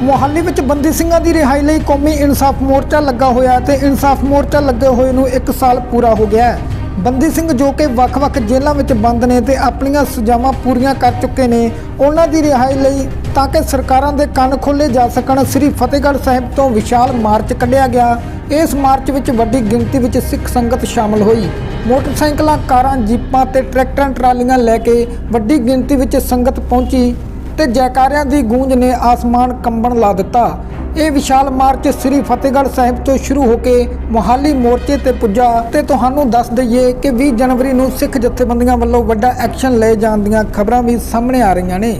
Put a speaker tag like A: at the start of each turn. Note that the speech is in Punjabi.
A: ਮੁਹਾਲੀ ਵਿੱਚ ਬੰਦੀ ਸਿੰਘਾਂ ਦੀ ਰਿਹਾਈ ਲਈ ਕੌਮੀ ਇਨਸਾਫ ਮੋਰਚਾ ਲੱਗਾ ਹੋਇਆ ਹੈ ਤੇ ਇਨਸਾਫ ਮੋਰਚਾ ਲੱਗੇ ਹੋਏ ਨੂੰ 1 ਸਾਲ ਪੂਰਾ ਹੋ ਗਿਆ ਹੈ। ਬੰਦੀ ਸਿੰਘ ਜੋ ਕਿ ਵੱਖ-ਵੱਖ ਜੇਲ੍ਹਾਂ ਵਿੱਚ ਬੰਦ ਨੇ ਤੇ ਆਪਣੀਆਂ ਸਜ਼ਾਵਾਂ ਪੂਰੀਆਂ ਕਰ ਚੁੱਕੇ ਨੇ, ਉਹਨਾਂ ਦੀ ਰਿਹਾਈ ਲਈ ਤਾਂ ਕਿ ਸਰਕਾਰਾਂ ਦੇ ਕੰਨ ਖੋਲੇ ਜਾ ਸਕਣ, ਸ੍ਰੀ ਫਤਿਹਗੜ੍ਹ ਸਾਹਿਬ ਤੋਂ ਵਿਸ਼ਾਲ ਮਾਰਚ ਕੱਢਿਆ ਗਿਆ। ਇਸ ਮਾਰਚ ਵਿੱਚ ਵੱਡੀ ਗਿਣਤੀ ਵਿੱਚ ਸਿੱਖ ਸੰਗਤ ਸ਼ਾਮਲ ਹੋਈ। ਮੋਟਰਸਾਈਕਲਾਂ, ਕਾਰਾਂ, ਜੀਪਾਂ ਤੇ ਟਰੈਕਟਰਾਂ, ਟਰਾਲੀਆਂ ਲੈ ਕੇ ਵੱਡੀ ਗਿਣਤੀ ਵਿੱਚ ਸੰਗਤ ਪਹੁੰਚੀ। ਤੇ ਜੈਕਾਰਿਆਂ ਦੀ ਗੂੰਜ ਨੇ ਆਸਮਾਨ ਕੰਬਣ ਲਾ ਦਿੱਤਾ। ਇਹ ਵਿਸ਼ਾਲ ਮਾਰਚ ਸ੍ਰੀ ਫਤਿਹਗੜ੍ਹ ਸਾਹਿਬ ਤੋਂ ਸ਼ੁਰੂ ਹੋ ਕੇ ਮੋਹਾਲੀ ਮੋਰਚੇ ਤੇ ਪੁੱਜਾ ਤੇ ਤੁਹਾਨੂੰ ਦੱਸ ਦਈਏ ਕਿ 20 ਜਨਵਰੀ ਨੂੰ ਸਿੱਖ ਜਥੇਬੰਦੀਆਂ ਵੱਲੋਂ ਵੱਡਾ ਐਕਸ਼ਨ ਲਏ ਜਾਣ ਦੀਆਂ ਖਬਰਾਂ ਵੀ ਸਾਹਮਣੇ ਆ ਰਹੀਆਂ ਨੇ।